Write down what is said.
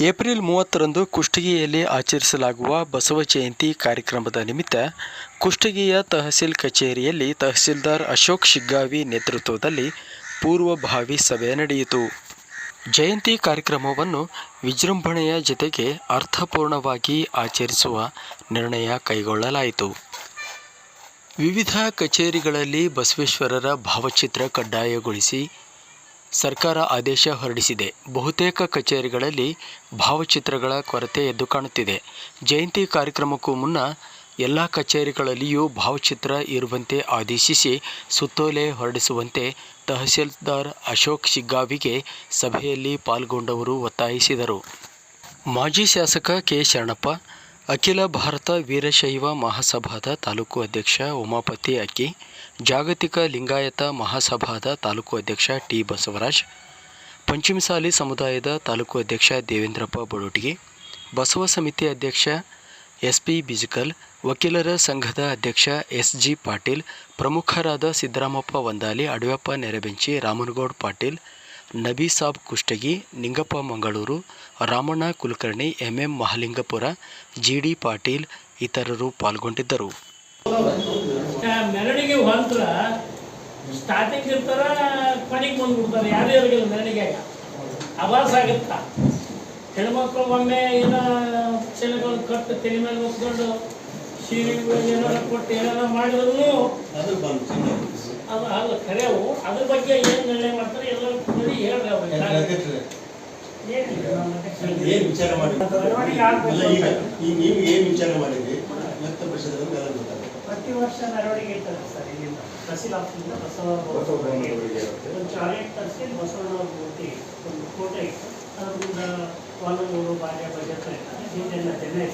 April ಮೂವತ್ತರಂದು ಕುಷ್ಟಗಿಯಲ್ಲಿ ಆಚರಿಸಲಾಗುವ ಬಸವ ಜಯಂತಿ ಕಾರ್ಯಕ್ರಮದ ನಿಮಿತ್ತ ಕುಷ್ಟಗಿಯ ತಹಸೀಲ್ ಕಚೇರಿಯಲ್ಲಿ ತಹಸೀಲ್ದಾರ್ ಅಶೋಕ್ ಶಿಗ್ಗಾವಿ ನೇತೃತ್ವದಲ್ಲಿ ಪೂರ್ವಭಾವಿ ಸಭೆ ನಡೆಯಿತು. ಜಯಂತಿ ಕಾರ್ಯಕ್ರಮವನ್ನು ವಿಜೃಂಭಣೆಯ ಜೊತೆಗೆ ಅರ್ಥಪೂರ್ಣವಾಗಿ ಆಚರಿಸುವ ನಿರ್ಣಯ ಕೈಗೊಳ್ಳಲಾಯಿತು. ವಿವಿಧ ಕಚೇರಿಗಳಲ್ಲಿ ಬಸವೇಶ್ವರರ ಭಾವಚಿತ್ರ ಕಡ್ಡಾಯಗೊಳಿಸಿ ಸರ್ಕಾರ ಆದೇಶ ಹೊರಡಿಸಿದೆ. ಬಹುತೇಕ ಕಚೇರಿಗಳಲ್ಲಿ ಭಾವಚಿತ್ರಗಳ ಕೊರತೆ ಎದ್ದು ಕಾಣುತ್ತಿದೆ. ಜಯಂತಿ ಕಾರ್ಯಕ್ರಮಕ್ಕೂ ಮುನ್ನ ಎಲ್ಲ ಕಚೇರಿಗಳಲ್ಲಿಯೂ ಭಾವಚಿತ್ರ ಇರುವಂತೆ ಆದೇಶಿಸಿ ಸುತ್ತೋಲೆ ಹೊರಡಿಸುವಂತೆ ತಹಸೀಲ್ದಾರ್ ಅಶೋಕ್ ಶಿಗ್ಗಾವಿಗೆ ಸಭೆಯಲ್ಲಿ ಪಾಲ್ಗೊಂಡವರು ಒತ್ತಾಯಿಸಿದರು. ಮಾಜಿ ಶಾಸಕ ಕೆ ಶರಣಪ್ಪ ಅಖಿಲ ಭಾರತ ವೀರಶೈವ ಮಹಾಸಭಾದ ತಾಲೂಕು ಅಧ್ಯಕ್ಷ ಉಮಾಪತಿ ಅಕ್ಕಿ, ಜಾಗತಿಕ ಲಿಂಗಾಯತ ಮಹಾಸಭಾದ ತಾಲೂಕು ಅಧ್ಯಕ್ಷ ಟಿ ಬಸವರಾಜ್, ಪಂಚಮಸಾಲಿ ಸಮುದಾಯದ ತಾಲೂಕು ಅಧ್ಯಕ್ಷ ದೇವೇಂದ್ರಪ್ಪ ಬಡೋಟಿಗೆ, ಬಸವ ಸಮಿತಿ ಅಧ್ಯಕ್ಷ ಎಸ್ ಪಿ ಬಿಜಿಕಲ್, ವಕೀಲರ ಸಂಘದ ಅಧ್ಯಕ್ಷ ಎಸ್ ಜಿ ಪಾಟೀಲ್, ಪ್ರಮುಖರಾದ ಸಿದ್ದರಾಮಪ್ಪ ವಂದಾಲಿ, ಅಡವಪ್ಪ ನೆರೆಬೆಂಚಿ, ರಾಮನಗೌಡ್ ಪಾಟೀಲ್ ನಬಿ ಸಾಬ್ ಕುಷ್ಟಗಿ, ನಿಂಗಪ್ಪ ಮಂಗಳೂರು, ರಾಮಣ್ಣ ಕುಲಕರ್ಣಿ, ಎಂಎಂ ಮಹಲಿಂಗಪುರ ಜಿಡಿ ಪಾಟೀಲ್ ಇತರರು ಪಾಲ್ಗೊಂಡಿದ್ದರು. ಮೆರವಣಿಗೆ ಹೊಂತರ ಸ್ಟಾರ್ಟಿಂಗ್ ಇರ್ತಾರ, ಕೊನೆಗೆ ಬಂದ್ಬಿಡ್ತಾರೆ. ಯಾರ್ಯಾರಿಗಿಲ್ಲ ಮೆರವಣಿಗೆಯಾಗ ಆವಾಸ ಆಗುತ್ತಾ? ಹೆಣ್ಮಕ್ಳು ಒಮ್ಮೆ ಏನೋ ಚೆಲಗಳು ಕಟ್ಟು ತಲೆ ಮೇಲೆ ಹೊತ್ಕೊಂಡು ಏನಾರ ಕೊಟ್ಟು ಏನಾರ ಮಾಡಿದ್ರು ಅದು ಬಂತು. ಅದು ಅಲ್ಲ ಕರೆಯವು ಅದ್ರ ಬಗ್ಗೆ ಏನು ನಿರ್ಣಯ ಮಾಡ್ತಾರೆ ಎಲ್ಲರೂ ನೋಡಿ ಹೇಳ್ರಿ. ಏನ್ ವಿಚಾರ ಮಾಡಿ ಮೆರವಣಿಗೆ ಈಗ ಈಗ ನೀವು ಏನ್ ವಿಚಾರ ಮಾಡಿದ್ರಿ? ವ್ಯಕ್ತ ಗೊತ್ತಾಗುತ್ತೆ ಪ್ರತಿ ವರ್ಷ ಮೆರವಣಿಗೆ ಇರ್ತದೆ ಸರ್ ಇಲ್ಲಿಂದ. ತಹಸೀಲ್ ಆಫೀಸಿಂದ ಬಸವ ಒಂದು ಚಾಲೆಟ್ ಬಸವಣ್ಣವ್ರ ಮೂರ್ತಿ ಒಂದು ಫೋಟೋ ಇಟ್ಟು ಅದರಿಂದ ಒಂದೊಂದು ಬಾಲ್ಯ ಬಜೆಟ್ ಹಿಂದೆಲ್ಲ ಜನ